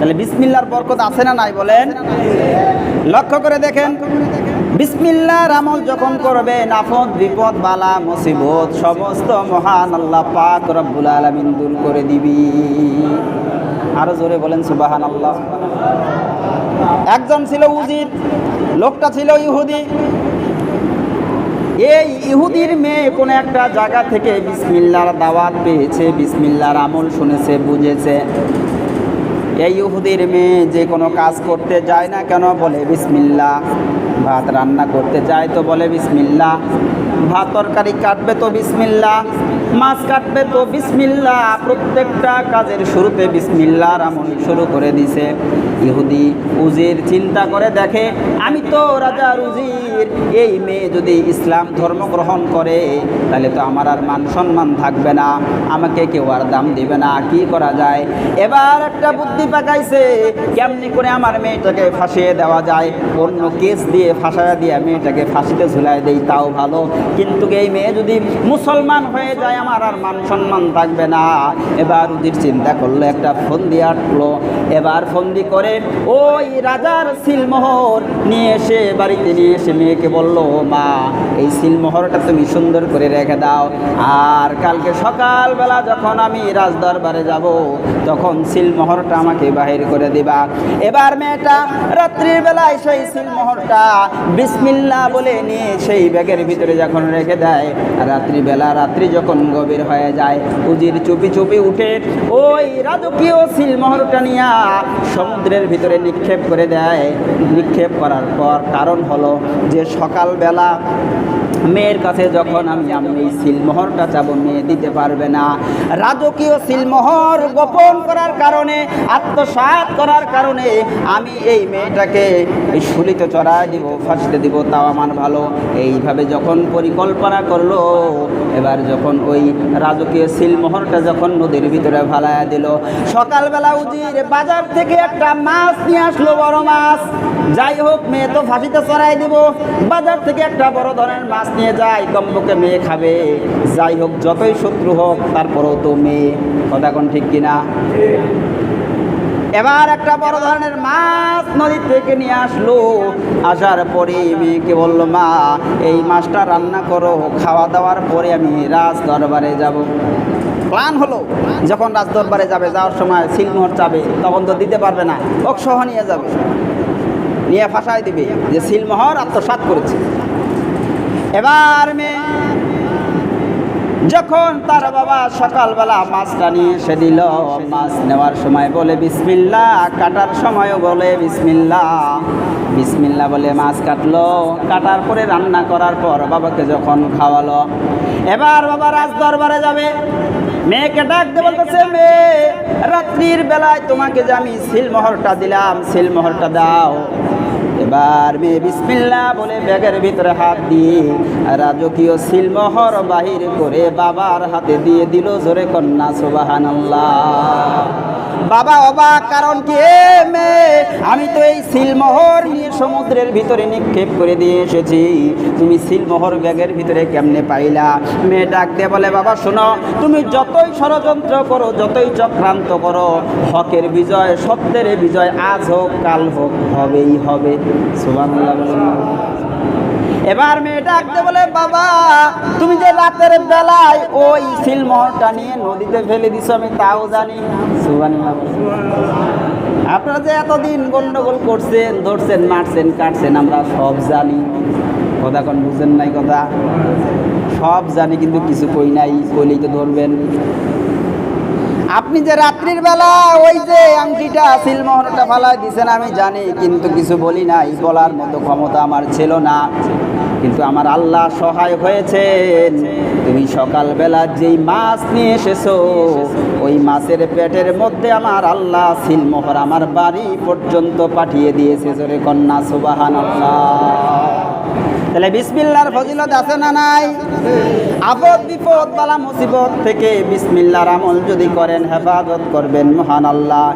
তাহলে বিসমিল্লার বরকত আছে না নাই বলেন? লক্ষ্য করে দেখেন। বিসমিল্লার আমল যখন করবে আপদ বিপদ, বালা, মুসিবত, সমস্ত মহান আল্লাহ পাক রব্বুল আলামিন দূর করে দিবি। আরও জোরে বলেন সুবাহান আল্লাহ একজন ছিল উজির, লোকটা ছিল ইহুদি। এই ইহুদির মেয়ে কোনো একটা জায়গা থেকে বিসমিল্লার দাওয়াত পেয়েছে, বিসমিল্লার আমল শুনেছে, বুঝেছে। এই ইহুদির মেয়ে যে কোনো কাজ করতে যায় না কেন? বলে বিসমিল্লা ভাত রান্না করতে যায় তো বলে বিসমিল্লা ভাত তরকারি কাটবে তো বিসমিল্লা মাছ কাটবে তো বিসমিল্লা। প্রত্যেকটা কাজের শুরুতে বিসমিল্লার আমল শুরু করে দিছে। ইহুদি উজির চিন্তা করে দেখে, আমি তো রাজা উজির। এই মেয়ে যদি ইসলাম ধর্ম গ্রহণ করে, তাহলে তো আমার আর মান সম্মান থাকবে না। আমাকে কেউ আর দাম দিবে না। কি করা যায়? এবার একটা বুদ্ধি পাকাইছে, কেমনি করে আমার মেয়েটাকে ফাঁসিয়ে দেওয়া যায়? অন্য কেস দিয়ে ফাঁসায়া দিয়ে মেয়েটাকে ফাঁসিতে ঝুলাই দেই, তাও ভালো। কিন্তু এই মেয়ে যদি মুসলমান হয়ে যায় আমার আর মান সম্মান থাকবে না। এবার উদির চিন্তা করল, একটা ফন্দি আটলো। এবার ফন্দি করে ওই রাজার সিলমোহর নিয়ে এসে বাড়িতে নিয়ে এসে মেয়েকে বলল মা, এই সিলমোহরটা তুমি সুন্দর করে রেখে দাও। আর কালকে সকালবেলা যখন আমি রাজদরবারে যাব, তখন সিলমোহরটা আমাকে বাহির করে দিবা। এবার মেয়েটা রাত্রির বেলায় সেই সিলমোহরটা বিসমিল্লা বলে নিয়ে সেই ব্যাগের ভিতরে যখন রেখে দেয়, রাত্রিবেলা রাত্রি যখন গভীর হয়ে যায়। উজির চুপি চুপি উঠে ওই রাজকীয় সিলমোহরটা নিয়ে সমুদ্রের ভিতরে নিক্ষেপ করে দেয়। নিক্ষেপ করার পর কারণ হলো যে সকালবেলা মেয়ের কাছে যখন আমি আমি এই সিলমোহরটা চাবো, মেয়ে দিতে পারবে না। রাজকীয় সিলমোহর গোপন করার কারণে, আত্মসাৎ করার কারণে আমি এই মেয়েটাকে এই শুলিতে চড়ায় দিব, ফাঁসিতে দিব, তাও আমার ভালো। এইভাবে যখন পরিকল্পনা করল, এবার যখন ওই রাজকীয় সিলমোহরটা যখন নদীর ভিতরে ফালাইয়া দিল, সকালবেলা উজির বাজার থেকে একটা মাছ নিয়ে আসলো, বড় মাছ। যাই হোক, মেয়ে তো ফাঁসিতে চড়াই দিব। বাজার থেকে একটা বড় ধরনের মাছ নিয়ে যায় কম্বকে মেয়ে খাবে। যাই হোক, যতই শত্রু হোক, তারপরেও তো মেয়ে, কথা কোন ঠিক কিনা? এবার একটা বড় ধরনের মাছ নদীর থেকে নিয়ে আসলো। আসার পরে মেয়েকে বলল, মা, এই মাছটা রান্না করো, খাওয়া দাওয়ার পরে আমি রাজ দরবারে যাব। প্ল্যান হলো, যখন রাজ দরবারে যাবে, যাওয়ার সময় সিলমোহর চাবে, তখন তো দিতে পারবে না, ওক সহ নিয়ে যাবে। নিয়ে ফাঁসায় দিবে যে সিলমোহর আত্মসাৎ করেছে। এবার মেয়ে যখন তার বাবা সকালবেলা মাছটা নিয়ে এসে দিল, মাছ নেওয়ার সময় বলে বিসমিল্লা কাটার সময়ও বলে বিসমিল্লা বিসমিল্লা বলে মাছ কাটলো। কাটার পরে রান্না করার পর বাবাকে যখন খাওয়ালো, এবার বাবা রাজ দরবারে যাবে। মেয়েকে ডাকতে বলতেছে, মেয়ে, রাত্রির বেলায় তোমাকে যে আমি সিলমোহরটা দিলাম, সিলমোহরটা দাও। এবার মেয়ে বিসমিল্লা বলে ব্যাগের ভিতরে হাত দিয়ে রাজকীয় সিলমোহর বাহির করে বাবার হাতে দিয়ে দিল জোরে কন্যা সুবাহান বাবা অবাক, কারণ কি আমি তো এই সিলমোহর নিয়ে সমুদ্রের ভিতরে নিক্ষেপ করে দিয়ে এসেছি। তুমি সিলমোহর ব্যাগের ভিতরে কেমনে পাইলা? মেয়ে ডাক দিয়ে বলে, বাবা, শোনো, তুমি যতই ষড়যন্ত্র করো, যতই চক্রান্ত করো, হকের বিজয়, সত্যের বিজয় আজ হোক, কাল হোক, হবেই হবে। এবার মেয়েটা ডাকতে বলে, বাবা, তুমি যে রাতের বেলায় ওই সিলমোহরটা নিয়ে নদীতে ফেলে দিছো, আমি তাও জানি। আপনারা যে এতদিন গন্ডগোল করছেন, ধরছেন, মারছেন, কাটছেন, আমরা সব জানি। কথা কোন, বুঝেন নাই কথা? সব জানি, কিন্তু কিছু কই নাই, কইলেই তো ধরবেন। আপনি যে রাত্রির বেলা ওই যে আংটিটা, সিলমোহরটা ফালাই দিছেন, আমি জানি, কিন্তু কিছু বলি নাই। বলার মতো ক্ষমতা আমার ছিল না। কিন্তু আমার আল্লাহ সহায় হয়েছেন। তুমি সকালবেলা যেই মাছ নিয়ে এসেছ, ওই মাছের পেটের মধ্যে আমার আল্লাহ সিলমোহর আমার বাড়ি পর্যন্ত পাঠিয়ে দিয়েছে। জোরে কন্যা সুবাহান তাহলে বিসমিল্লার ফজিলত আছে না নাই? আপদ বিপদ বালা মুসিবত থেকে বিসমিল্লার আমল যদি করেন, হেফাজত করবেন, মহান আল্লাহ।